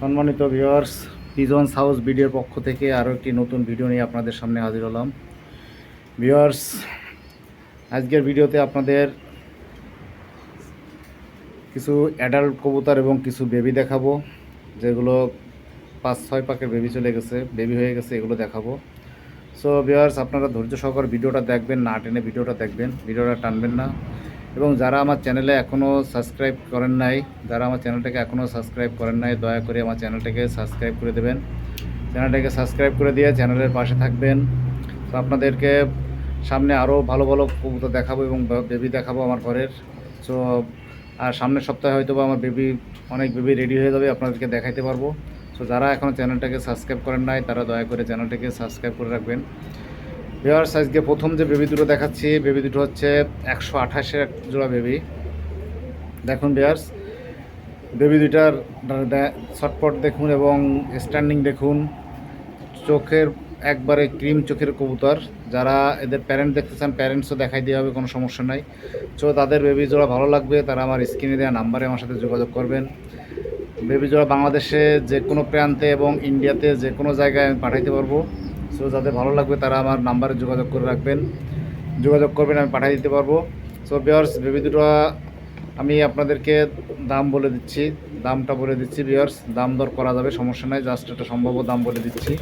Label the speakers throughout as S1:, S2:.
S1: সম্মানিত viewers pigeons house ভিডিওর পক্ষ থেকে আরও একটি নতুন ভিডিও নিয়ে আপনাদের সামনে হাজির হলাম। ভিউয়ার্স আজকের ভিডিওতে আপনাদের কিছু অ্যাডাল্ট কবুতর এবং কিছু বেবি দেখাবো, যেগুলো পাঁচ ছয় পাকের বেবি চলে গেছে বেবি হয়ে গেছে, এগুলো দেখাবো। সো ভিউয়ার্স আপনারা ধৈর্য সহকারে ভিডিওটা দেখবেন, না টেনে ভিডিওটা দেখবেন। ভিডিওটা টানবেন না। এবং যারা আমার চ্যানেলে এখনও সাবস্ক্রাইব করেন নাই, যারা আমার চ্যানেলটাকে এখনও সাবস্ক্রাইব করেন নাই, দয়া করে আমার চ্যানেলটাকে সাবস্ক্রাইব করে দেবেন। চ্যানেলটাকে সাবস্ক্রাইব করে দিয়ে চ্যানেলের পাশে থাকবেন। তো আপনাদেরকে সামনে আরও ভালো ভালো কবুতর দেখাবো এবং বেবি দেখাবো আমার ঘরের। সো আর সামনের সপ্তাহে হয়তো বা আমার বেবি, অনেক বেবি রেডি হয়ে যাবে, আপনাদেরকে দেখাইতে পারব। সো যারা এখনও চ্যানেলটাকে সাবস্ক্রাইব করেন নাই, তারা দয়া করে চ্যানেলটাকে সাবস্ক্রাইব করে রাখবেন। ভিওয়ার্স আজকে প্রথম যে বেবি দুটো দেখাচ্ছি, বেবি দুটো হচ্ছে একশো আঠাশের এক জোড়া বেবি। দেখুন ভিওয়ার্স বেবি দুইটার শটপট দেখুন এবং স্ট্যান্ডিং দেখুন। চোখের একবারে ক্রিম চোখের কবুতর। যারা এদের প্যারেন্ট দেখতে চান প্যারেন্টসও দেখাই দেওয়া হবে, কোনো সমস্যা নাই। সো তাদের বেবি জোড়া ভালো লাগবে, তারা আমার স্ক্রিনে দেওয়া নাম্বারে আমার সাথে যোগাযোগ করবেন। বেবি জোড়া বাংলাদেশে যে কোনো প্রান্তে এবং ইন্ডিয়াতে যে কোনো জায়গায় আমি পাঠাইতে পারব। সো যাদের ভালো লাগবে তারা আমার নাম্বারে যোগাযোগ করে রাখবেন। যোগাযোগ করবেন, আমি পাঠিয়ে দিতে পারব। সো বিয়ার্স বেবি দুটো, আমি আপনাদেরকে দাম বলে দিচ্ছি। দামটা বলে দিচ্ছি বিয়ার্স দাম দর করা যাবে, সমস্যা নাই জাস্ট একটা সম্ভাব্য দাম বলে দিচ্ছি।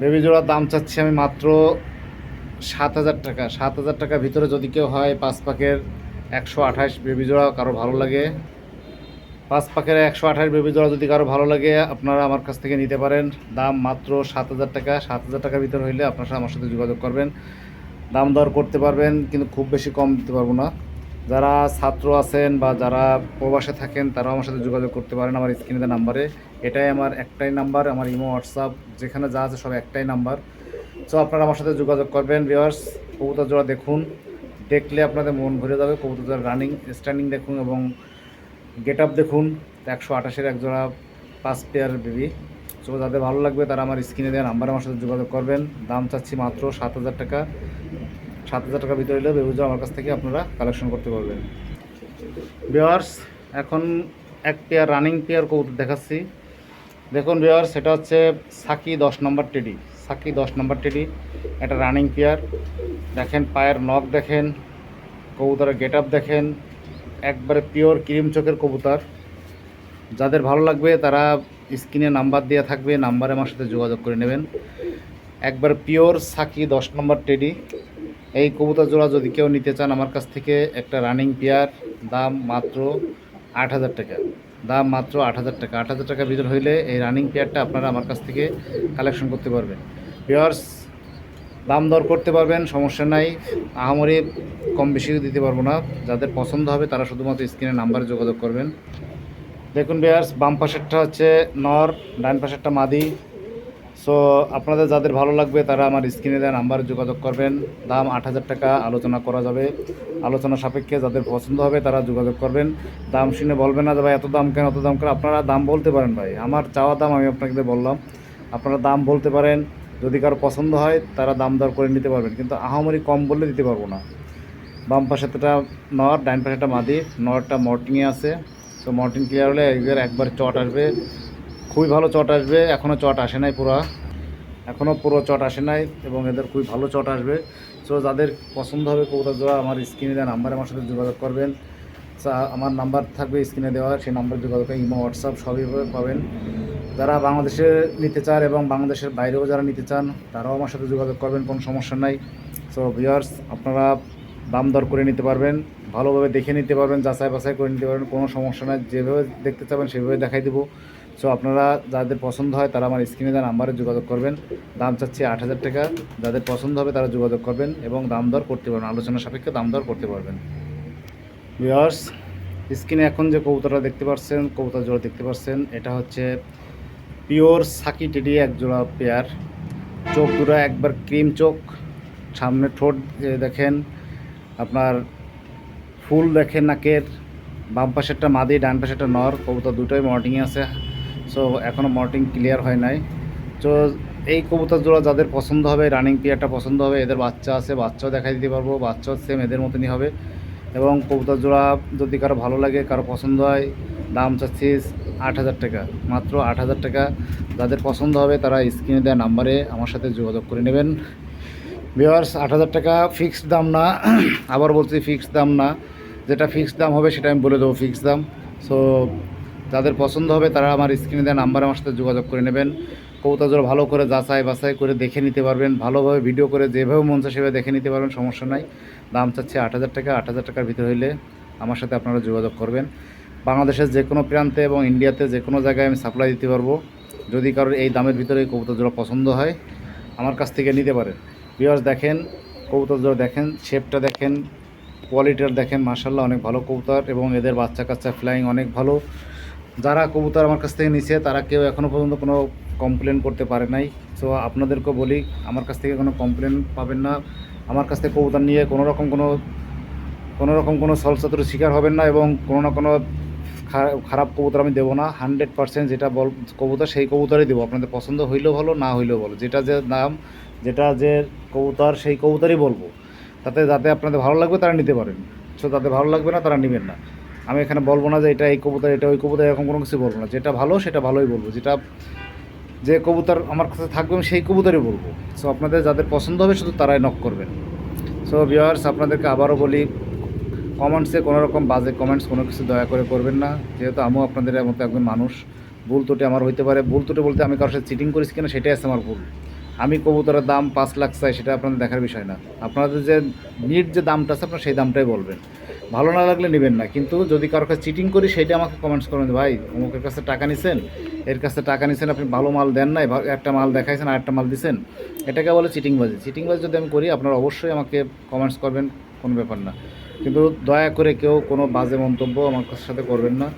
S1: বেবি জোড়ার দাম চাচ্ছি আমি মাত্র সাত হাজার টাকা। সাত হাজার টাকার ভিতরে যদি কেউ হয় পাঁচ পাকের একশো আঠাশ বেবি জোড়া, কারও ভালো লাগে পাঁচ পাকের একশো আঠাশ বেবি জোড়া যদি কারও ভালো লাগে, আপনারা আমার কাছ থেকে নিতে পারেন। দাম মাত্র সাত হাজার টাকা। সাত হাজার টাকার ভিতরে হইলে আপনারা আমার সাথে যোগাযোগ করবেন। দাম দর করতে পারবেন, কিন্তু খুব বেশি কম দিতে পারব না। যারা ছাত্র আছেন বা যারা প্রবাসে থাকেন, তারাও আমার সাথে যোগাযোগ করতে পারেন আমার স্ক্রিনে নাম্বারে। এটাই আমার একটাই নাম্বার, আমার ইমো, হোয়াটসঅ্যাপ, যেখানে যা আছে সব একটাই নাম্বার। সো আপনারা আমার সাথে যোগাযোগ করবেন ভিওয়ার্স কবুতর জোড়া দেখুন, দেখলে আপনাদের মন ভরে যাবে। কবুতর জোড়া রানিং, স্ট্যান্ডিং দেখুন এবং গেট আপ দেখুন একশো আঠাশের এক জোড়া পাঁচ পেয়ার বেবি সো যাদের ভালো লাগবে তারা আমার স্ক্রিনে দেওয়া নাম্বারে আমার সাথে যোগাযোগ করবেন। দাম চাচ্ছি মাত্র সাত হাজার টাকা। সাত হাজার টাকার ভিতরে এলে বেবি আমার কাছ থেকে আপনারা কালেকশন করতে পারবেন। বিয়ার্স এখন এক পেয়ার রানিং পেয়ার কবুতর দেখাচ্ছি। দেখুন বিয়ার্স সেটা হচ্ছে সাকি দশ নম্বর টেডি সাকি দশ নম্বর টেডি একটা রানিং পেয়ার দেখেন পায়ের নখ দেখেন, কবুতরের গেট আপ দেখেন। একবারে পিওর ক্রিম চোখের কবুতর। যাদের ভালো লাগবে তারা স্ক্রিনে নাম্বার দেওয়া থাকবে, নাম্বারে আমার সাথে যোগাযোগ করে নেবেন। একবার পিওর সাকি দশ নম্বর টেডি এই কবুতর জোড়া যদি কেউ নিতে চান আমার কাছ থেকে, একটা রানিং পেয়ার দাম মাত্র আট হাজার টাকা। দাম মাত্র আট হাজার টাকা। আট হাজার টাকার ভিতর হইলে এই রানিং পেয়ারটা আপনারা আমার কাছ থেকে কালেকশন করতে পারবেন। পেয়ার্স দাম দর করতে পারবেন, সমস্যা নাই। আহামরি কম বেশিও দিতে পারব না। যাদের পছন্দ হবে, তারা শুধুমাত্র স্ক্রিনে নাম্বারে যোগাযোগ করবেন। দেখুন বেয়ার্স বাম পাশেরটা হচ্ছে নর, ডান পাশেরটা মাদি। সো আপনাদের যাদের ভালো লাগবে, তারা আমার স্ক্রিনে দেওয়া নাম্বারে যোগাযোগ করবেন। দাম আট হাজার টাকা আলোচনা করা যাবে। আলোচনা সাপেক্ষে যাদের পছন্দ হবে, তারা যোগাযোগ করবেন। দাম শুনে বলবেন না যে ভাই, এত দাম কেন এত দাম কেন? আপনারা দাম বলতে পারেন ভাই। আমার চাওয়া দাম আমি আপনাকে বললাম। আপনারা দাম বলতে পারেন। যদি কারও পছন্দ হয়, তারা দাম দর করে নিতে পারবেন। কিন্তু আহামরি কম বললে দিতে পারব না। বাম পাশে পাশেটা নর ডাইন পাশেটা মাদি নরটা মর্টিংয়ে আছে। তো মর্টিং ক্লিয়ার হলে এবার একবার চট আসবে। খুবই ভালো চট আসবে এখনও চট আসে নাই পুরো। এখনও পুরো চট আসে নাই এবং এদের খুবই ভালো চট আসবে। সো যাদের পছন্দ হবে কবুতর জোড়া, আমার স্ক্রিনে দেওয়া নাম্বারে আমার সাথে যোগাযোগ করবেন। আমার নাম্বার থাকবে স্ক্রিনে দেওয়া, সেই নাম্বার যোগাযোগ ইমো, হোয়াটসঅ্যাপ সবই পাবেন। যারা বাংলাদেশে নিতে চান এবং বাংলাদেশের বাইরেও যারা নিতে চান, তারাও আমার সাথে যোগাযোগ করবেন, কোনো সমস্যা নাই। সো ভিউয়ার্স আপনারা দাম দর করে নিতে পারবেন, ভালোভাবে দেখে নিতে পারবেন, যাচাই বাছাই করে নিতে পারবেন, কোনো সমস্যা নাই। যেভাবে দেখতে চাবেন, সেভাবে দেখাই দেবো। সো আপনারা যাদের পছন্দ হয়, তারা আমার স্ক্রিনে দেওয়া নাম্বারে যোগাযোগ করবেন। দাম চাচ্ছি আট হাজার টাকা। যাদের পছন্দ হবে, তারা যোগাযোগ করবেন এবং দাম দর করতে পারবেন, আলোচনা সাপেক্ষে দাম দর করতে পারবেন। ভিউয়ার্স, স্ক্রিনে এখন যে কবুতরটা দেখতে পাচ্ছেন কবুতর জোড়া দেখতে পাচ্ছেন এটা হচ্ছে পিওর সাকি টেডি এক জোড়া পেয়ার। চোখ দুটো একবার ক্রিম চোখ, সামনে ঠোঁট দেখেন, আপনার ফুল দেখেন নাকের, বাম পাশেরটা মাদি, ডান পাশেরটা নর, কবুতর দুটোই মর্টিংয়ে আছে, সো এখনও মর্টিং ক্লিয়ার হয় নাই। তো এই কবুতর জোড়া যাদের পছন্দ হবে, রানিং পেয়ারটা পছন্দ হবে, এদের বাচ্চা আছে, বাচ্চাও দেখাই দিতে পারব, বাচ্চাও সেম এদের মতনই হবে। এবং কবুতর জোড়া যদি কারও ভালো লাগে, কারও পছন্দ হয়, দাম চাচ্ছি আট হাজার টাকা। মাত্র আট হাজার টাকা। যাদের পছন্দ হবে তারা স্ক্রিনে দেওয়া নাম্বারে আমার সাথে যোগাযোগ করে নেবেন। ভিওয়ার্স আট হাজার টাকা ফিক্সড দাম না। আবার বলছি ফিক্সড দাম না। যেটা ফিক্সড দাম হবে সেটা আমি বলে দেবো ফিক্সড দাম। সো যাদের পছন্দ হবে তারা আমার স্ক্রিনে দেওয়া নাম্বারে আমার সাথে যোগাযোগ করে নেবেন। কবুতর জোড়া ভালো করে যাচাই বাছাই করে দেখে নিতে পারবেন, ভালোভাবে ভিডিও করে যেভাবে মন চায় সেভাবে দেখে নিতে পারবেন, সমস্যা নাই। দাম চাচ্ছে আট হাজার টাকা, আট হাজার টাকার ভিতরে হইলে আমার সাথে আপনারা যোগাযোগ করবেন। বাংলাদেশের যে কোনো প্রান্তে এবং ইন্ডিয়াতে যে কোনো জায়গায় আমি সাপ্লাই দিতে পারব। যদি কারোর এই দামের ভিতরে এই কবুতর জোড়া পছন্দ হয়, আমার কাছ থেকে নিতে পারেন ভিউয়ার্স দেখেন, কবুতর জোড়া দেখেন শেপটা দেখেন কোয়ালিটির দেখেন মার্শাল্লাহ অনেক ভালো কবুতর এবং এদের বাচ্চা কাচ্চা ফ্লাইং অনেক ভালো। যারা কবুতর আমার কাছ থেকে নিছে, তারা কেউ এখনও পর্যন্ত কোনো কমপ্লেন করতে পারে নাই। সো আপনাদেরকেও বলি, আমার কাছ থেকে কোনো কমপ্লেন পাবেন না। আমার কাছ থেকে কবুতর নিয়ে কোনো রকম কোনো কোনো রকম কোনো সলসাতুর শিকার হবেন না এবং কোনো না কোনো খারাপ কবুতর আমি দেবো না। হান্ড্রেড পার্সেন্ট যেটা বল, কবুতর, সেই কবুতরই দেবো। আপনাদের পছন্দ হইলেও ভালো, না হইলেও ভালো। যেটা যে নাম যেটা যে কবুতর, সেই কবুতরই বলব। তাতে, যাতে আপনাদের ভালো লাগবে, তারা নিতে পারেন। সো তাতে ভালো লাগবে না, তারা নেবেন না। আমি এখানে বলব না যে এটা এই কবুতর, এটা ওই কবুতর, এরকম কোনো কিছু বলব না। যেটা ভালো, সেটা ভালোই বলব। যেটা যে কবুতর আমার কাছে থাকবে, আমি সেই কবুতরই বলব। সো আপনাদের যাদের পছন্দ হবে, শুধু তারাই নক করবেন। সো ভিওয়ার্স আপনাদেরকে আবারও বলি কমেন্টসে কোনো রকম বাজে কমেন্টস কোনো কিছু দয়া করে করবেন না। যেহেতু আমিও আপনাদের মতো একজন মানুষ, ভুল ত্রুটি আমার হইতে পারে। ভুল ত্রুটি বলতে আমি কারোর সাথে চিটিং করেছি কিনা, সেটাই আছে আমার ভুল। আমি কবুতরের দাম পাঁচ লাখ চাই, সেটা আপনাদের দেখার বিষয় না। আপনাদের যে নিট যে দামটা আছে, আপনার সেই দামটাই বলবেন। ভালো না লাগলে নেবেন না। কিন্তু যদি কারোর কাছে চিটিং করি সেটা আমাকে কমেন্টস করবেন ভাই, অমুকের কাছে টাকা নিছেন, এর কাছে টাকা নিছেন, আপনি ভালো মাল দেন নাই একটা মাল দেখাইছেন আর একটা মাল দিছেন। এটাকে বলে চিটিংবাজি চিটিংবাজি যদি আমি করি, আপনারা অবশ্যই আমাকে কমেন্টস করবেন, কোনো ব্যাপার না। কিন্তু দয়া করে কেউ কোনো বাজে মন্তব্য আমার সাথে করবেন না।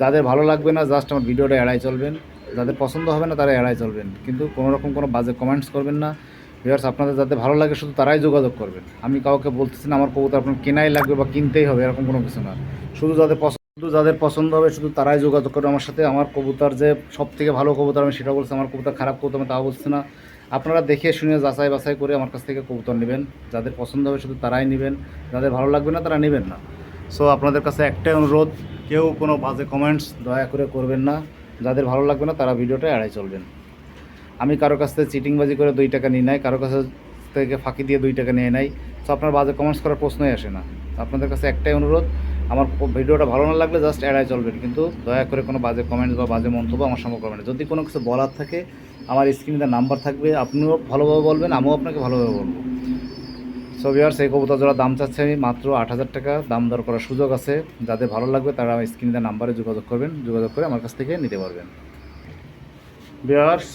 S1: যাদের ভালো লাগবে না জাস্ট আমার ভিডিওটা এড়াই চলবেন। যাদের পছন্দ হবে না, তারা এড়াই চলবেন। কিন্তু কোনো রকম কোনো বাজে কমেন্টস করবেন না। ভিউয়ার্স আপনাদের যাদের ভালো লাগে শুধু তারাই যোগাযোগ করবেন। আমি কাউকে বলতেছি না, আমার কবুতর আপনার কেনাই লাগবে বা কিনতেই হবে, এরকম কোনো কিছু না। শুধু যাদের পছন্দ যাদের পছন্দ হবে, শুধু তারাই যোগাযোগ করবে। আমার সাথে আমার কবুতর যে সব থেকে ভালো কবুতর, আমি সেটা বলছি, আমার কবুতর খারাপ কবুতর, আমি তাও বলছি না। আপনারা দেখে শুনে যাচাই বাছাই করে আমার কাছ থেকে কবুতর নেবেন। যাদের পছন্দ হবে, শুধু তারাই নেবেন। যাদের ভালো লাগবে না, তারা নেবেন না। সো আপনাদের কাছে একটাই অনুরোধ, কেউ কোনো বাজে কমেন্টস দয়া করে করবেন না। যাদের ভালো লাগবে না, তারা ভিডিওটা এড়াই চলবেন। আমি কারও কাছ থেকে চিটিংবাজি করে দুই টাকা নিই নাই কারও কাছে থেকে ফাঁকি দিয়ে দুই টাকা নিয়ে নাই। তো আপনার বাজে কমেন্টস করার প্রশ্নই আসে না। আপনাদের কাছে একটাই অনুরোধ, আমার ভিডিওটা ভালো না লাগলে জাস্ট এড়াই চলবেন। কিন্তু দয়া করে কোনো বাজে কমেন্টস বা বাজে মন্তব্য আমার সঙ্গে করবেন যদি কোনো কিছু বলার থাকে, আমার স্ক্রিনে নাম্বার থাকবে। আপনিও ভালোভাবে বলবেন, আমিও আপনাকে ভালোভাবে বলব। সো ভিউয়ার্স এই কবুতর জোড়া দাম চাচ্ছে আমি মাত্র আট হাজার টাকা। দাম দর করার সুযোগ আছে। যাদের ভালো লাগবে, তারা আমার স্ক্রিনে নাম্বারে যোগাযোগ করবেন। যোগাযোগ করে আমার কাছ থেকে নিতে পারবেন। ভিউয়ার্স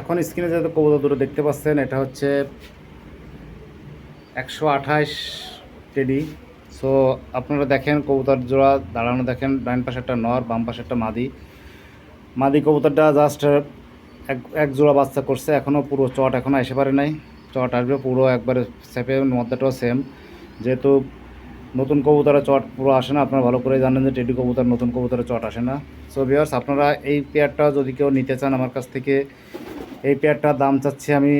S1: এখন স্ক্রিনে যে কবুতর দুটো দেখতে পাচ্ছেন, এটা হচ্ছে একশো আঠাশ টেডি সো, আপনারা দেখেন কবুতর জোড়া দাঁড়ানো, দেখেন ডাইন পাশে একটা নর, বাম পাশে একটা মাদি। মাদি কবুতরটা জাস্ট এক এক জোড়া বাচ্চা করছে এখনও পুরো চট এখনও এসে পারে নাই। চট আসবে পুরো একবারে সেপে মধ্যটাও সেম যেহেতু নতুন কবুতরে চট পুরো আসে না, আপনারা ভালো করে জানেন যে টেডি কবুতর নতুন কবুতরে চট আসে না। সো ভিউয়ার্স আপনারা এই পেয়ারটা যদি কেউ নিতে চান আমার কাছ থেকে এই পেয়ারটার দাম চাচ্ছি আমি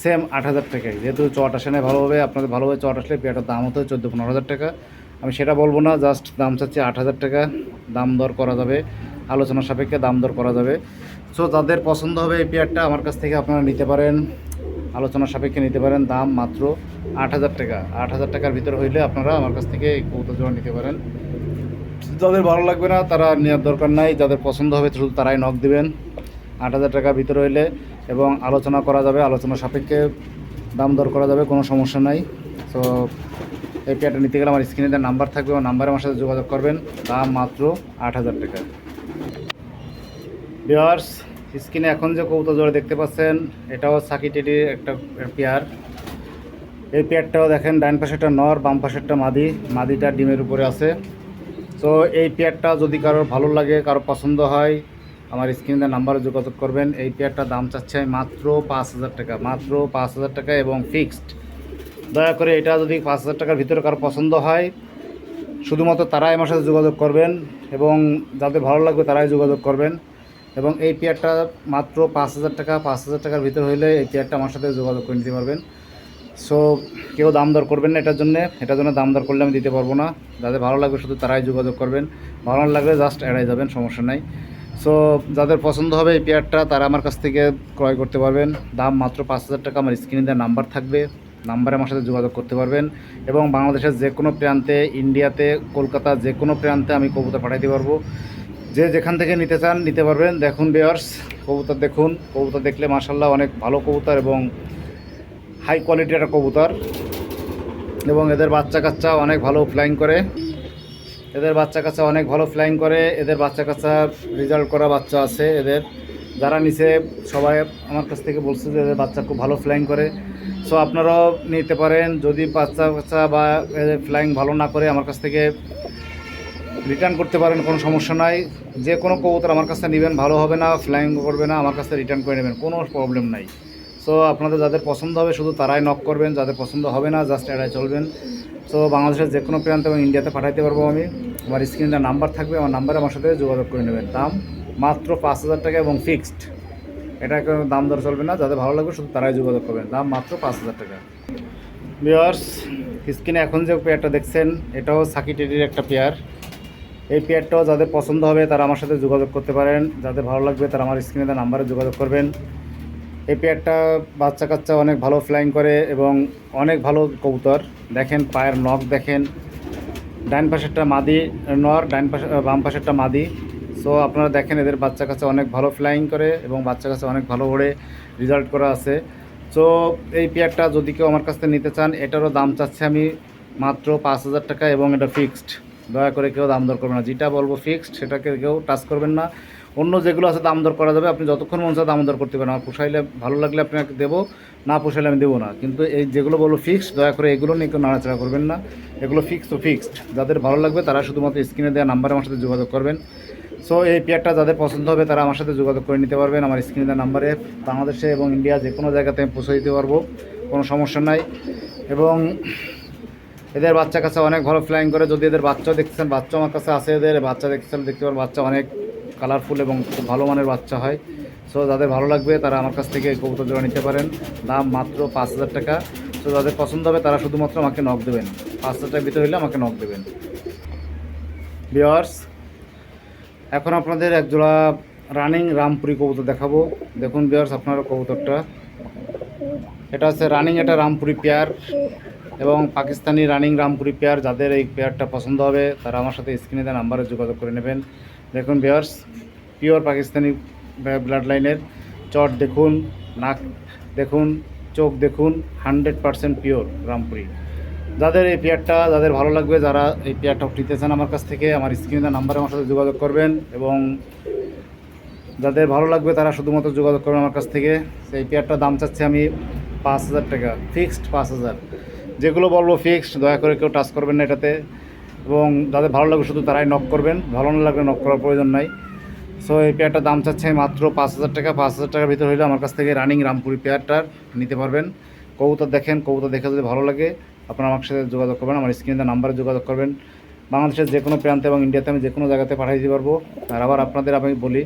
S1: সেম আট হাজার টাকায়। যেহেতু চট আসে না ভালোভাবে, আপনাদের ভালোভাবে চট আসলে পেয়ারটার দাম হতো চোদ্দ পনেরো হাজার টাকা। আমি সেটা বলব না জাস্ট দাম চাচ্ছি আট হাজার টাকা। দাম দর করা যাবে, আলোচনা সাপেক্ষে দাম দর করা যাবে। সো যাদের পছন্দ হবে এই পেয়ারটা, আমার কাছ থেকে আপনারা নিতে পারেন। আলোচনা সাপেক্ষে নিতে পারেন, দাম মাত্র আট হাজার টাকা। আট হাজার টাকার ভিতরে হইলে আপনারা আমার কাছ থেকে এই কৌতো নিতে পারেন। যাদের ভালো লাগবে না, তারা নেওয়ার দরকার নাই। যাদের পছন্দ হবে, শুধু তারাই নখ দিবেন। আট হাজার টাকার ভিতরে হইলে এবং আলোচনা করা যাবে আলোচনা সাপেক্ষে দাম দর করা যাবে, কোনো সমস্যা নাই। তো এই পেয়ারটা নিতে গেলে আমার স্ক্রিনে নাম্বার থাকবে আমার নাম্বারে আমার সাথে যোগাযোগ করবেন। দাম মাত্র আট হাজার টাকা। বিয়ার্স স্ক্রিনে এখন যে কৌতো জোড়া দেখতে পাচ্ছেন, এটাও সাকি টেডির একটা পেয়ার। এই পেয়ারটাও দেখেন ডাইন পাশেরটা নর, বাম পাশেরটা মাদি। মাদিটা ডিমের উপরে আছে। তো এই পেয়ারটা যদি কারোর ভালো লাগে কারও পছন্দ হয় আমার স্ক্রিনে নাম্বারে যোগাযোগ করবেন। এই পেয়ারটার দাম চাচ্ছে আমি মাত্র পাঁচ হাজার টাকা, মাত্র পাঁচ হাজার টাকা এবং ফিক্সড। দয়া করে এটা যদি পাঁচ হাজার টাকার ভিতরে কারও পছন্দ হয়, শুধুমাত্র তারাই আমার সাথে যোগাযোগ করবেন এবং যাদের ভালো লাগবে তারাই যোগাযোগ করবেন। এবং এই পেয়ারটা মাত্র পাঁচ হাজার টাকা, পাঁচ হাজার টাকার ভিতরে হইলে এই পেয়ারটা আমার সাথে যোগাযোগ করে নিতে পারবেন। সো কেউ দাম দর করবেন না এটার জন্যে। এটার জন্য দাম দর করলে আমি দিতে পারব না। যাদের ভালো লাগবে শুধু তারাই যোগাযোগ করবেন। ভালো লাগলে জাস্ট এড়াই যাবেন, সমস্যা নাই। সো যাদের পছন্দ হবে এই পেয়ারটা তারা আমার কাছ থেকে ক্রয় করতে পারবেন। দাম মাত্র পাঁচ হাজার টাকা, আমার স্ক্রিনে দেওয়ার নাম্বার থাকবে। নাম্বারে আমার সাথে যোগাযোগ করতে পারবেন এবং বাংলাদেশের যে কোনো প্রান্তে ইন্ডিয়াতে কলকাতা যে কোনো প্রান্তে আমি কবুতর পাঠাইতে পারব। যে যেখান থেকে নিতে চান, নিতে পারবেন। দেখুন বেয়ার্স কবুতর দেখুন। কবুতর দেখলে মাসাল্লাহ অনেক ভালো কবুতর এবং হাই কোয়ালিটির একটা কবুতর এবং এদের বাচ্চা কাচ্চা অনেক ভালো ফ্লাইং করে। এদের বাচ্চা কাচ্চা অনেক ভালো ফ্লাইং করে, এদের বাচ্চা কাচ্চা রেজাল্ট করা বাচ্চা আছে এদের। যারা নিচে, সবাই আমার কাছ থেকে বলছে যে এদের বাচ্চা খুব ভালো ফ্লাইং করে। সো আপনারাও নিতে পারেন, যদি বাচ্চা কাচ্চা বা এদের ফ্লাইং ভালো না করে, আমার কাছ থেকে রিটার্ন করতে পারেন, কোনো সমস্যা নাই। যে কোনো কবুতর আমার কাছে নেবেন, ভালো হবে না ফ্লাইং করবে না, আমার কাছে রিটার্ন করে নেবেন, কোনো প্রবলেম নাই। সো আপনাদের যাদের পছন্দ হবে, শুধু তারাই নক করবেন, যাদের পছন্দ হবে না জাস্ট এড়াই চলবেন। সো বাংলাদেশের যে কোনো প্রান্তে এবং ইন্ডিয়াতে পাঠাইতে পারব আমি। আমার স্ক্রিনে নাম্বার থাকবে, আমার নাম্বারে আমার সাথে যোগাযোগ করে নেবেন। দাম মাত্র পাঁচ হাজার টাকা এবং ফিক্সড এটা কোনো দাম দর চলবে না, যাদের ভালো লাগবে শুধু তারাই যোগাযোগ করবেন। দাম মাত্র পাঁচ হাজার টাকা। বিয়ার্স স্ক্রিনে এখন যে পেয়ারটা দেখছেন, এটাও সাকি টেডির একটা পেয়ার এই পেয়ারটাও যাদের পছন্দ হবে, তারা আমার সাথে যোগাযোগ করতে পারেন। যাদের ভালো লাগবে, তারা আমার স্ক্রিনে দেওয়া নাম্বারে যোগাযোগ করবেন। এই পেয়ারটা বাচ্চা কাচ্চা অনেক ভালো ফ্লাইং করে এবং অনেক ভালো কবুতর। দেখেন পায়ের নখ দেখেন। ডান পাশেরটা মাদি নর ডাইন পাশে বাম পাশেরটা মাদি। সো আপনারা দেখেন এদের বাচ্চা কাছে অনেক ভালো ফ্লাইং করে এবং বাচ্চা কাছে অনেক ভালো ভালোভাবে রেজাল্ট করা আছে। সো এই পেয়ারটা যদি কেউ আমার কাছ থেকে নিতে চান, এটারও দাম চাচ্ছে আমি মাত্র পাঁচ হাজার টাকা এবং এটা ফিক্সড দয়া করে কেউ দাম দর করবে না। যেটা বলব ফিক্সড সেটাকে কেউ টাচ করবেন না। অন্য যেগুলো আছে দাম দর করা যাবে। আপনি যতক্ষণ মন চায় দাম দর করতে পারেন। আমার পোষাইলে ভালো লাগলে আপনাকে দেবো, না পোষাইলে আমি দেবো না। কিন্তু এই যেগুলো বলব ফিক্সড দয়া করে এগুলো নিয়ে কেউ নাড়াচাড়া করবেন না। এগুলো ফিক্সড তো ফিক্সড যাদের ভালো লাগবে তারা শুধুমাত্র স্ক্রিনে দেওয়া নাম্বারে আমার সাথে যোগাযোগ করবেন। সো এই পেয়ারটা যাদের পছন্দ হবে তারা আমার সাথে যোগাযোগ করে নিতে পারবেন। আমার স্ক্রিনে দেওয়া নাম্বারে বাংলাদেশে এবং ইন্ডিয়া যে কোনো জায়গাতে আমি পৌঁছে দিতে পারব। কোনো সমস্যা নাই। এবং এদের বাচ্চা কাছে অনেক ভালো ফ্লাইং করে। যদি এদের বাচ্চাও দেখতেছেন বাচ্চা আমার কাছে আছে এদের। বাচ্চা দেখতেছেন দেখতে পারেন, বাচ্চা অনেক কালারফুল এবং খুব ভালো মানের বাচ্চা হয়। সো যাদের ভালো লাগবে, তারা আমার কাছ থেকে কবুতর জোড়া নিতে পারেন। দাম মাত্র পাঁচ হাজার টাকা। সো যাদের পছন্দ হবে, তারা শুধুমাত্র আমাকে নক দেবেন। পাঁচ হাজার টাকার ভিতরে হলে আমাকে নক দেবেন। বিয়ার্স এখন আপনাদের এক জোড়া রানিং রামপুরি কবুতর দেখাবো। দেখুন বিয়ার্স আপনার কবুতরটা। এটা হচ্ছে রানিং এটা রামপুরি পেয়ার এবং পাকিস্তানি রানিং রামপুরি পেয়ার যাদের এই পেয়ারটা পছন্দ হবে, তারা আমার সাথে স্ক্রিনে দেওয়া নাম্বারে যোগাযোগ করে নেবেন। দেখুন বিয়ার্স পিওর পাকিস্তানি ব্লাড লাইনের চট দেখুন, নাক দেখুন, চোখ দেখুন হান্ড্রেড পারসেন্ট পিওর রামপুরি যাদের এই পেয়ারটা, যাদের ভালো লাগবে, যারা এই পেয়ারটা নিতে চান আমার কাছ থেকে, আমার স্ক্রিনে নাম্বারে আমার সাথে যোগাযোগ করবেন এবং যাদের ভালো লাগবে, তারা শুধুমাত্র যোগাযোগ করবেন আমার কাছ থেকে। সেই পেয়ারটার দাম চাচ্ছি আমি পাঁচ হাজার টাকা ফিক্সড পাঁচ হাজার। যেগুলো বলব ফিক্সড দয়া করে কেউ টাচ করবেন না এটাতে। এবং যাদের ভালো লাগবে শুধু তারাই নক করবেন। ভালো না লাগলে নক করার প্রয়োজন নাই। সো এই পেয়ারটার দাম চাচ্ছে মাত্র পাঁচ হাজার টাকা। পাঁচ হাজার টাকার ভিতরে হলে আমার কাছ থেকে রানিং রামপুরি পেয়ারটার নিতে পারবেন। কবুতর দেখেন, কবুতর দেখে যদি ভালো লাগে, আপনারা আমার সাথে যোগাযোগ করবেন, আমার স্ক্রিনে নাম্বারে যোগাযোগ করবেন। বাংলাদেশের যে কোনো প্রান্তে এবং ইন্ডিয়াতে আমি যে কোনো জায়গাতে পাঠিয়ে দিতে পারব। আর আবার আপনাদের আমি বলি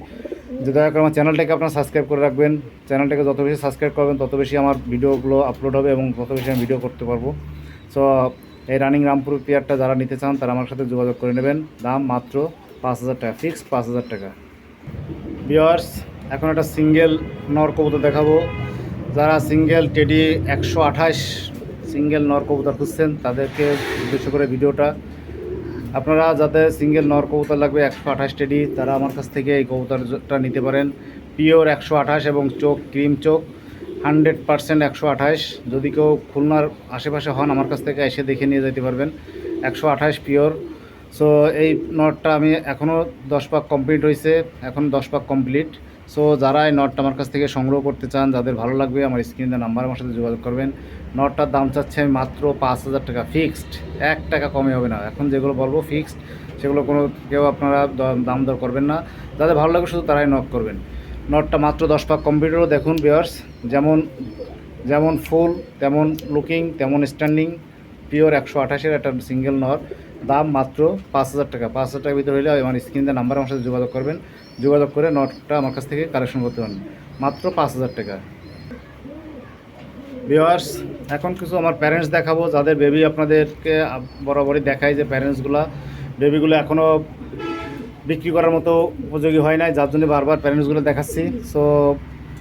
S1: যে দয়া করে আমার চ্যানেলটাকে আপনারা সাবস্ক্রাইব করে রাখবেন চ্যানেলটাকে যত বেশি সাবস্ক্রাইব করবেন, তত বেশি আমার ভিডিওগুলো আপলোড হবে এবং তত বেশি আমি ভিডিও করতে পারব। সো এই রানিং রামপুর পেয়ারটা যারা নিতে চান, তারা আমার সাথে যোগাযোগ করে নেবেন। দাম মাত্র পাঁচ হাজার টাকা ফিক্সড পাঁচ হাজার টাকা। বিয়ার্স এখন একটা সিঙ্গেল নর কবুতর দেখাবো। যারা সিঙ্গেল টেডি একশো আঠাশ সিঙ্গেল নর কবুতর খুঁজছেন, তাদেরকে উদ্দেশ্য করে ভিডিওটা। আপনারা যাদের সিঙ্গেল নর কবুতর লাগবে, একশো আঠাশ টেডি তারা আমার কাছ থেকে এই কবুতরটা নিতে পারেন। পিওর একশো আঠাশ এবং চোখ, ক্রিম চোখ। হান্ড্রেড পারসেন্ট একশো আঠাশ। যদি কেউ খুলনার আশেপাশে হন, আমার কাছ থেকে এসে দেখে নিয়ে যেতে পারবেন। একশো আঠাশ পিওর। সো এই নটটা আমি এখনও দশ পাক কমপ্লিট হয়েছে এখন দশ পাক কমপ্লিট সো যারা এই নটটা আমার কাছ থেকে সংগ্রহ করতে চান, যাদের ভালো লাগবে, আমার স্ক্রিনে নাম্বার, আমার সাথে যোগাযোগ করবেন। নটটার দাম চাচ্ছে আমি মাত্র পাঁচ হাজার টাকা। ফিক্সড। এক টাকা কমে হবে না। এখন যেগুলো বলব ফিক্সড, সেগুলো কোনো কেউ আপনারা দাম দর করবেন না। যাদের ভালো লাগবে শুধু তারাই নক করবেন। নটটা মাত্র দশ পাক কম্পিউটারও দেখুন বিয়ার্স যেমন যেমন ফুল, তেমন লুকিং, তেমন স্ট্যান্ডিং। পিওর একশো আঠাশের একটা সিঙ্গেল নর। দাম মাত্র পাঁচ হাজার টাকা। পাঁচ হাজার টাকার ভিতরে হলে আমার স্ক্রিনের নাম্বার আমার সাথে যোগাযোগ করবেন। যোগাযোগ করে নটটা আমার কাছ থেকে কালেকশন করতে পারেন মাত্র পাঁচ হাজার টাকা। ভিওয়ার্স এখন কিছু আমার প্যারেন্টস দেখাবো। যাদের বেবি আপনাদেরকে বরাবরই দেখায় যে প্যারেন্টসগুলো বেবিগুলো এখনও বিক্রি করার মতো উপযোগী হয় নাই, যার জন্য বারবার প্যারেন্টসগুলো দেখাচ্ছি। সো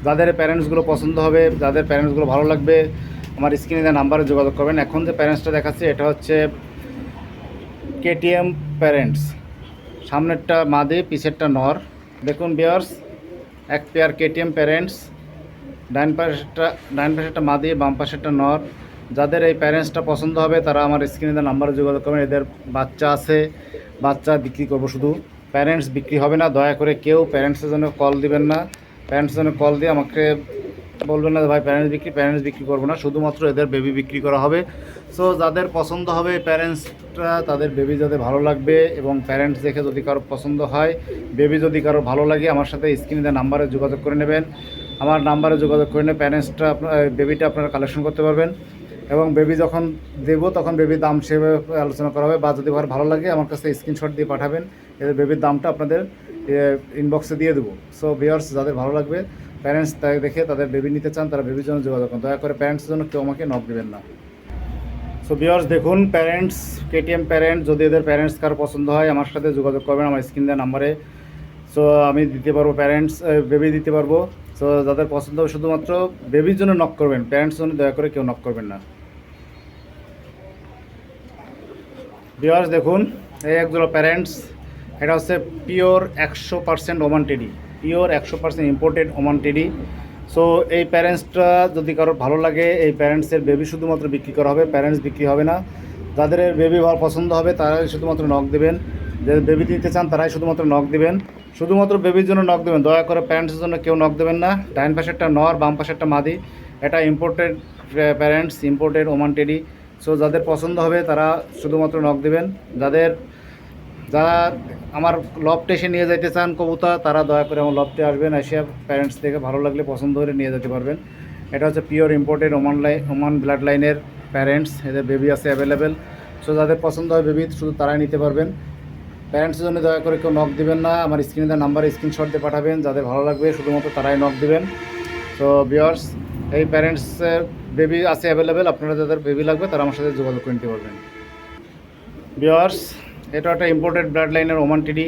S1: যাদের প্যারেন্টসগুলো পছন্দ হবে, যাদের প্যারেন্টসগুলো ভালো লাগবে, আমার স্ক্রিনে দেওয়া নাম্বারে যোগাযোগ করবেন। এখন যে প্যারেন্টসটা দেখাচ্ছি, এটা হচ্ছে কেটিএম প্যারেন্টস সামনেরটা মাদে, পিছেরটা নর। দেখুন বিয়ার্স এক পেয়ার কেটিএম প্যারেন্টস ডান পাশেরটা ডান পাশেরটা মাদি, বাম পাশেরটা নর। যাদের এই প্যারেন্টসটা পছন্দ হবে, তারা আমার স্ক্রিনে নাম্বারে যোগাযোগ করবেন। এদের বাচ্চা আছে, বাচ্চা বিক্রি করব শুধু। প্যারেন্টস বিক্রি হবে না, দয়া করে কেউ প্যারেন্টসের জন্য কল দিবেন না। প্যারেন্টসের জন্য কল দিয়ে আমাকে বলবেন না ভাই, প্যারেন্টস বিক্রি প্যারেন্টস বিক্রি করব না। শুধুমাত্র এদের বেবি বিক্রি করা হবে। সো যাদের পছন্দ হবে প্যারেন্টসটা, তাদের বেবি যাদের ভালো লাগবে এবং প্যারেন্টস দেখে যদি কারও পছন্দ হয়, বেবি যদি কারও ভালো লাগে, আমার সাথে স্ক্রিনে নাম্বারে যোগাযোগ করে নেবেন। আমার নাম্বারে যোগাযোগ করে নিয়ে প্যারেন্টসটা আপনার বেবিটা আপনারা কালেকশন করতে পারবেন। এবং বেবি যখন দেবো, তখন বেবির দাম সেভাবে আলোচনা করা হবে বা যদি ভালো লাগে, আমার কাছে স্ক্রিনশট দিয়ে পাঠাবেন। এদের বেবির দামটা আপনাদের ইনবক্সে দিয়ে দেবো। সো ভিওর্স যাদের ভালো লাগবে প্যারেন্টস তাই দেখে তাদের বেবি নিতে চান, তারা বেবির জন্য যোগাযোগ করুন। দয়া করে প্যারেন্টসের জন্য কেউ আমাকে নক দেবেন না। সো ভিওর্স দেখুন প্যারেন্টস কেটিএম প্যারেন্টস যদি এদের প্যারেন্টস কার পছন্দ হয়, আমার সাথে যোগাযোগ করবেন আমার স্ক্রিন দেওয়া নাম্বারে সো আমি দিতে পারব প্যারেন্টস বেবি দিতে পারব। সো যাদের পছন্দ হবে, শুধুমাত্র বেবির জন্য নক করবেন। প্যারেন্টস জন্য দয়া করে কেউ নক করবেন না। ভিওয়ার্স দেখুন, এই একজোড়া প্যারেন্টস এটা হচ্ছে পিওর একশো পার্সেন্ট ওমান টেডি, পিওর একশো percent imported Oman teddy. So এই প্যারেন্টসটা যদি কারোর ভালো লাগে, এই প্যারেন্টসের বেবি শুধুমাত্র বিক্রি করা হবে, প্যারেন্টস বিক্রি হবে না। যাদের বেবি ভালো পছন্দ হবে, তারাই শুধুমাত্র নক দেবেন। যে বেবি দিতে চান, তারাই শুধুমাত্র নক দেবেন। শুধুমাত্র বেবির জন্য নক দেবেন, দয়া করে প্যারেন্টসের জন্য কেউ নক দেবেন না। ডাইন পাশেরটা নর, বাম পাশেরটা মাদি। এটা imported parents imported Oman teddy. So যাদের পছন্দ হবে, তারা শুধুমাত্র নক দেবেন। যাদের যারা আমার লফটে এসে নিয়ে যেতে চান কবুতর, তারা দয়া করে আমার লফটে আসবেন, এসে প্যারেন্টস থেকে ভালো লাগলে পছন্দ হলে নিয়ে যেতে পারবেন। এটা হচ্ছে pure imported Oman line Oman blood লাইনের প্যারেন্টস এদের বেবি আছে অ্যাভেলেবেল সো যাদের পছন্দ হয় বেবি শুধু তারাই নিতে পারবেন। প্যারেন্টসের জন্য দয়া করে কেউ নক দিবেন না। আমার স্ক্রিনে দেওয়া নাম্বারে স্ক্রিনশট দিয়ে পাঠাবেন। যাদের ভালো লাগবে, শুধুমাত্র তারাই নক দিবেন। তো বিয়ার্স এই প্যারেন্টসের বেবি আছে অ্যাভেলেবেল আপনারা যাদের বেবি লাগবে, তারা আমার সাথে যোগাযোগ করে নিতে পারবেন। বিয়ার্স এটা একটা ইম্পোর্টেড ব্লাড লাইনের ওমান টিডি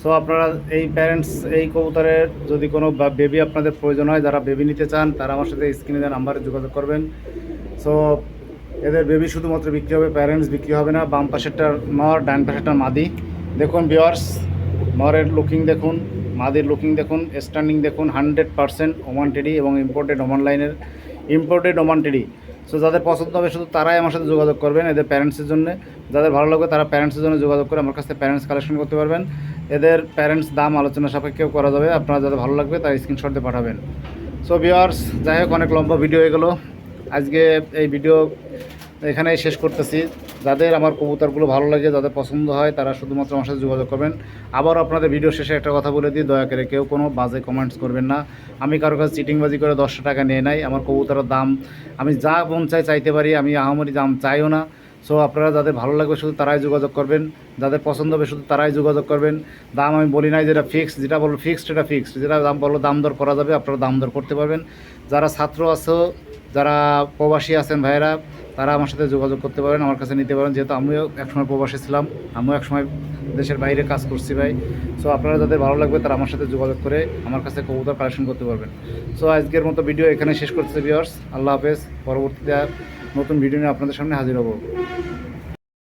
S1: সো আপনারা এই প্যারেন্টস এই কবুতরের যদি কোনো বেবি আপনাদের প্রয়োজন হয়, যারা বেবি নিতে চান, তারা আমার সাথে স্ক্রিনে দেওয়া নাম্বারে যোগাযোগ করবেন। সো এদের বেবি শুধুমাত্র বিক্রি হবে প্যারেন্টস বিক্রি হবে না, বাম পাশেরটা নর ডান পাশেরটা মাদি। দেখুন বিয়ার্স নরের লুকিং দেখুন, মাদির লুকিং দেখুন স্ট্যান্ডিং দেখুন হান্ড্রেড পারসেন্ট ওমান টেডি এবং ইম্পোর্টেড ওমান লাইনের ইম্পোর্টেড ওমান টেডি সো যাদের পছন্দ হবে শুধু তারাই আমার সাথে যোগাযোগ করবেন এদের প্যারেন্টসের জন্য। যাদের ভালো লাগবে তারা প্যারেন্টসের জন্য যোগাযোগ করে আমার কাছ থেকে প্যারেন্টস কালেকশন করতে পারবেন। এদের প্যারেন্টস দাম আলোচনা সাপেক্ষেও করা যাবে। আপনারা যাদের ভালো লাগবে তার স্ক্রিনশট দিয়ে পাঠাবেন। সো ভিওয়ার্স যাই হোক, অনেক লম্বা ভিডিও হয়ে গেলো। আজকে এই ভিডিও এখানেই শেষ করতেছি। যাদের আমার কবুতরগুলো ভালো লাগে, যাদের পছন্দ হয়, তারা শুধুমাত্র আমার সাথে যোগাযোগ করবেন। আবার আপনাদের ভিডিও শেষে একটা কথা বলে দিই, দয়া করে কেউ কোনো বাজে কমেন্টস করবেন না। আমি কারও কাছে চিটিংবাজি করে দশটা টাকা নিয়ে নাই, আমার কবুতরের দাম, আমি যা মন চাই চাইতে পারি, আমি আহামরি দাম চাইও না। সো আপনারা যাদের ভালো লাগবে শুধু তারাই যোগাযোগ করবেন, যাদের পছন্দ হবে শুধু তারাই যোগাযোগ করবেন। দাম আমি বলি নাই যেটা ফিক্সড যেটা বলব ফিক্সড সেটা ফিক্সড যেটা দাম বলল দাম দর করা যাবে, আপনারা দাম দর করতে পারবেন। যারা ছাত্র আছো যারা প্রবাসী আছেন ভাইয়েরা, তারা আমার সাথে যোগাযোগ করতে পারেন, আমার কাছে নিতে পারেন। যেহেতু আমিও একসময় প্রবাসী ছিলাম, আমিও একসময় দেশের বাইরে কাজ করছি ভাই। সো আপনারা যাদের ভালো লাগবে, তারা আমার সাথে যোগাযোগ করে আমার কাছে কবুতর কালেকশন করতে পারবেন। সো আজকের মতো ভিডিও এখানে শেষ করতেছে ভিওর্স আল্লাহ হাফেজ। পরবর্তীতে নতুন ভিডিও নিয়ে আপনাদের সামনে হাজির হব।